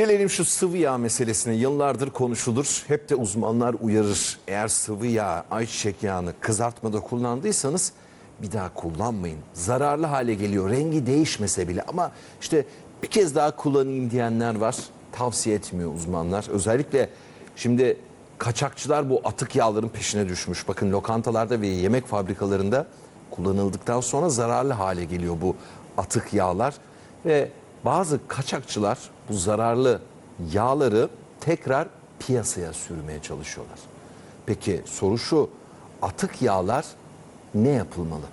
Gelelim şu sıvı yağ meselesine. Yıllardır konuşulur. Hep de uzmanlar uyarır. Eğer sıvı yağ, ayçiçek yağını kızartmada kullandıysanız bir daha kullanmayın. Zararlı hale geliyor. Rengi değişmese bile ama işte bir kez daha kullanayım diyenler var. Tavsiye etmiyor uzmanlar. Özellikle şimdi kaçakçılar bu atık yağların peşine düşmüş. Bakın lokantalarda ve yemek fabrikalarında kullanıldıktan sonra zararlı hale geliyor bu atık yağlar ve bazı kaçakçılar bu zararlı yağları tekrar piyasaya sürmeye çalışıyorlar. Peki soru şu, atık yağlar ne yapılmalı?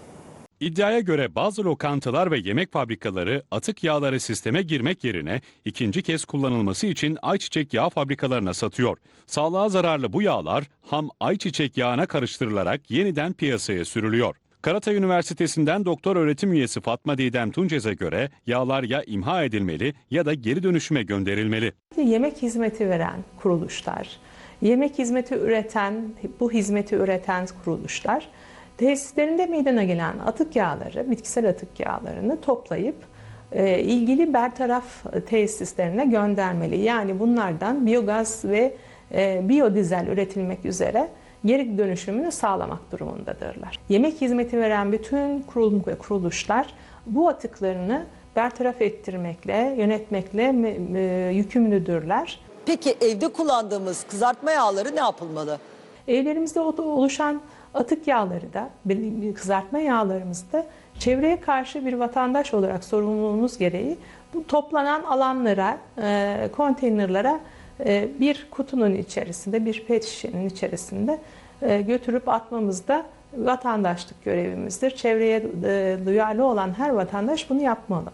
İddiaya göre bazı lokantalar ve yemek fabrikaları atık yağları sisteme girmek yerine ikinci kez kullanılması için ayçiçek yağı fabrikalarına satıyor. Sağlığa zararlı bu yağlar ham ayçiçek yağına karıştırılarak yeniden piyasaya sürülüyor. Karatay Üniversitesi'nden doktor öğretim üyesi Fatma Didem Tuncez'e göre yağlar ya imha edilmeli ya da geri dönüşüme gönderilmeli. Yemek hizmeti veren kuruluşlar, yemek hizmeti üreten, bu hizmeti üreten kuruluşlar tesislerinde meydana gelen atık yağları, bitkisel atık yağlarını toplayıp e, ilgili bertaraf tesislerine göndermeli. Yani bunlardan biyogaz ve e, biyodizel üretilmek üzere geri dönüşümünü sağlamak durumundadırlar. Yemek hizmeti veren bütün kurum ve kuruluşlar bu atıklarını bertaraf ettirmekle, yönetmekle me- yükümlüdürler. Peki evde kullandığımız kızartma yağları ne yapılmalı? Evlerimizde oluşan atık yağları da, kızartma yağlarımızı da çevreye karşı bir vatandaş olarak sorumluluğumuz gereği bu toplanan alanlara, e, konteynerlara bir kutunun içerisinde, bir pet şişenin içerisinde e, götürüp atmamız da vatandaşlık görevimizdir. Çevreye e, duyarlı olan her vatandaş bunu yapmalı.